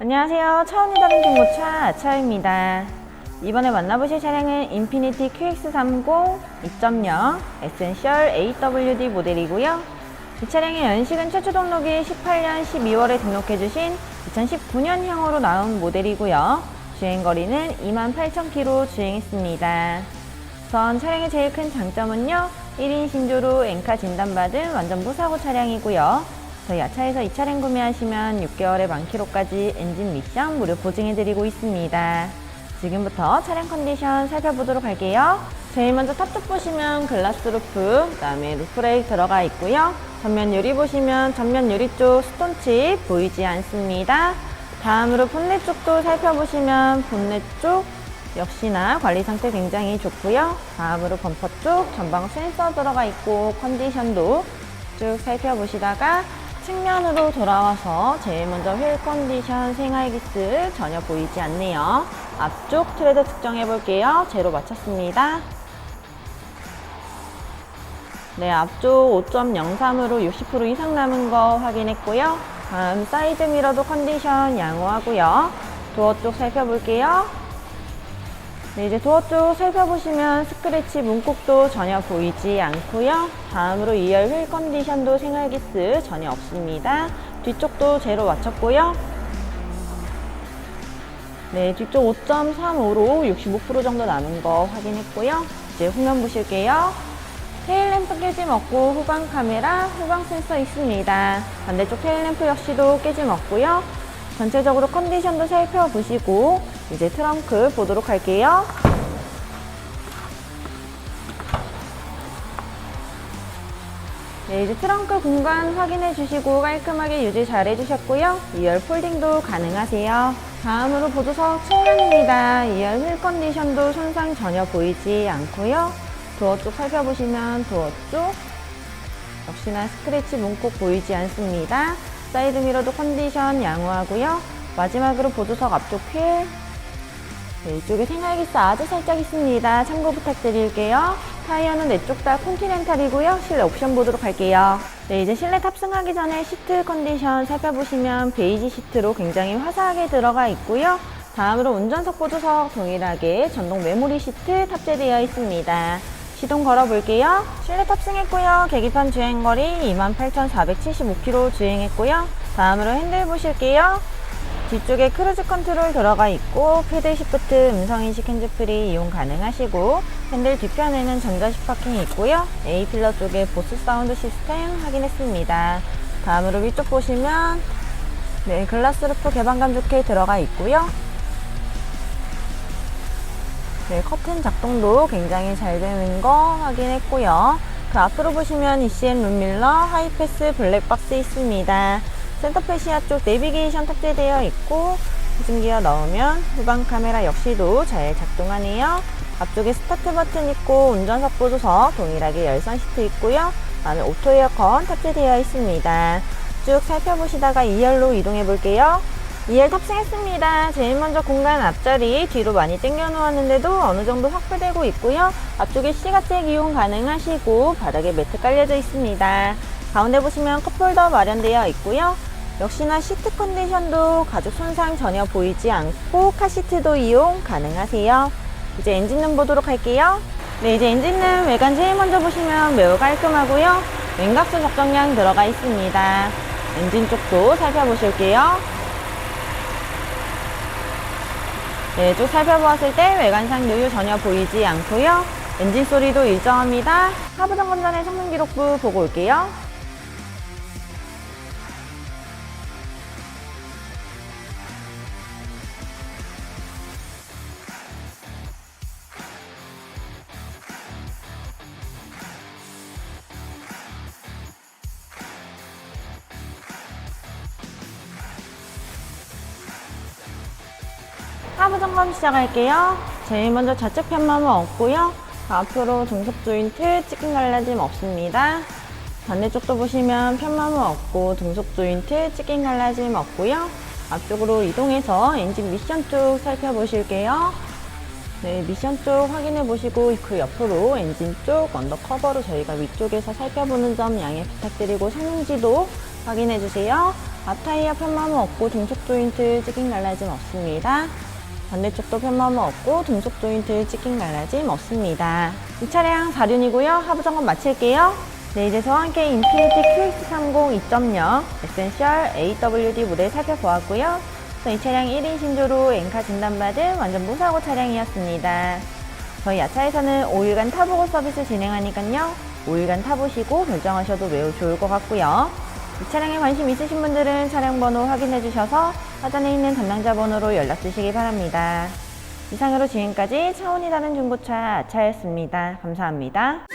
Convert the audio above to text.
안녕하세요. 차원이 다른 중고차 아차입니다. 이번에 만나보실 차량은 인피니티 QX30 2.0 에센셜 AWD 모델이고요. 이 차량의 연식은 최초 등록이 18년 12월에 등록해주신 2019년형으로 나온 모델이고요. 주행거리는 28,000km 주행했습니다. 우선 차량의 제일 큰 장점은요. 1인 신조로 엔카 진단받은 완전 무사고 차량이고요. 저희 아차에서 이 차량 구매하시면 6개월에 만 킬로까지 엔진 미션 무료 보증해드리고 있습니다. 지금부터 차량 컨디션 살펴보도록 할게요. 제일 먼저 탑쪽 보시면 글라스 루프, 그 다음에 루프레일 들어가 있고요. 전면 유리 보시면 전면 유리 쪽 스톤칩 보이지 않습니다. 다음으로 본넷 쪽도 살펴보시면 본넷 쪽 역시나 관리 상태 굉장히 좋고요. 다음으로 범퍼 쪽 전방 센서 들어가 있고 컨디션도 쭉 살펴보시다가 측면으로 돌아와서 제일 먼저 휠 컨디션 생활기스 전혀 보이지 않네요. 앞쪽 트레드 측정해 볼게요. 제로 맞췄습니다. 네, 앞쪽 5.03으로 60% 이상 남은 거 확인했고요. 다음 사이드 미러도 컨디션 양호하고요. 도어 쪽 살펴볼게요. 네, 이제 도어 쪽 살펴보시면 스크래치 문콕도 전혀 보이지 않고요. 다음으로 2열 휠 컨디션도 생활기스 전혀 없습니다. 뒤쪽도 제로 맞췄고요. 네, 뒤쪽 5.35로 65% 정도 남은 거 확인했고요. 이제 후면 보실게요. 테일램프 깨짐 없고 후방 카메라, 후방 센서 있습니다. 반대쪽 테일램프 역시도 깨짐 없고요. 전체적으로 컨디션도 살펴보시고 이제 트렁크 보도록 할게요. 네, 이제 트렁크 공간 확인해 주시고 깔끔하게 유지 잘 해주셨고요. 2열 폴딩도 가능하세요. 다음으로 보조석 측면입니다. 2열 휠 컨디션도 손상 전혀 보이지 않고요. 도어 쪽 살펴보시면 도어 쪽 역시나 스크래치 문콕 보이지 않습니다. 사이드 미러도 컨디션 양호하고요. 마지막으로 보조석 앞쪽 휠 네, 이쪽에 생활기스 아주 살짝 있습니다. 참고 부탁드릴게요. 타이어는 내쪽 다 콘티넨탈이고요. 실내 옵션 보도록 할게요. 네, 이제 실내 탑승하기 전에 시트 컨디션 살펴보시면 베이지 시트로 굉장히 화사하게 들어가 있고요. 다음으로 운전석 보조석 동일하게 전동 메모리 시트 탑재되어 있습니다. 시동 걸어볼게요. 실내 탑승했고요. 계기판 주행거리 28,475km 주행했고요. 다음으로 핸들 보실게요. 뒤쪽에 크루즈 컨트롤 들어가 있고 패들 시프트 음성인식 핸즈프리 이용 가능하시고 핸들 뒤편에는 전자식 파킹이 있고요. A 필러 쪽에 보스 사운드 시스템 확인했습니다. 다음으로 위쪽 보시면 네, 글라스 루프 개방감 좋게 들어가 있고요. 네, 커튼 작동도 굉장히 잘 되는 거 확인했고요. 그 앞으로 보시면 ECN 룸밀러, 하이패스 블랙박스 있습니다. 센터페시아 쪽 내비게이션 탑재되어 있고 후진기어 넣으면 후방 카메라 역시도 잘 작동하네요. 앞쪽에 스타트 버튼 있고 운전석 보조석 동일하게 열선 시트 있고요. 안에 오토 에어컨 탑재되어 있습니다. 쭉 살펴보시다가 2열로 이동해 볼게요. 2열 탑승했습니다. 제일 먼저 공간 앞자리 뒤로 많이 당겨 놓았는데도 어느 정도 확보되고 있고요. 앞쪽에 시가잭 이용 가능하시고 바닥에 매트 깔려져 있습니다. 가운데 보시면 컵홀더 마련되어 있고요. 역시나 시트 컨디션도 가죽 손상 전혀 보이지 않고 카시트도 이용 가능하세요. 이제 엔진룸 보도록 할게요. 네, 이제 엔진룸 외관 제일 먼저 보시면 매우 깔끔하고요. 왼각수 적정량 들어가 있습니다. 엔진 쪽도 살펴보실게요. 네, 쭉 살펴보았을 때 외관상 누유 전혀 보이지 않고요. 엔진 소리도 일정합니다. 하부 점검 전에 성능 기록부 보고 올게요. 하부 점검 시작할게요. 제일 먼저 좌측 편마모 없고요. 앞으로 중속 조인트 찍힌 갈라짐 없습니다. 반대쪽도 보시면 편마모 없고 등속 조인트 찍힌 갈라짐 없고요. 앞쪽으로 이동해서 엔진 미션 쪽 살펴보실게요. 네, 미션 쪽 확인해 보시고 그 옆으로 엔진 쪽 언더커버로 저희가 위쪽에서 살펴보는 점 양해 부탁드리고 성능지도 확인해 주세요. 앞타이어 편마모 없고 등속 조인트 찍힌 갈라짐 없습니다. 반대쪽도 편마모 없고 등속 조인트 찍힌 갈라짐 없습니다. 이 차량 4륜이고요. 하부 점검 마칠게요. 네, 이제 저와 함께 인피니티 QX30 2.0 에센셜 AWD 모델 살펴보았고요. 이 차량 1인 신조로 엔카 진단받은 완전 무사고 차량이었습니다. 저희 야차에서는 5일간 타보고 서비스 진행하니까요. 5일간 타보시고 결정하셔도 매우 좋을 것 같고요. 이 차량에 관심 있으신 분들은 차량 번호 확인해 주셔서 하단에 있는 담당자 번호로 연락 주시기 바랍니다. 이상으로 지금까지 차원이 다른 중고차 아차였습니다. 감사합니다.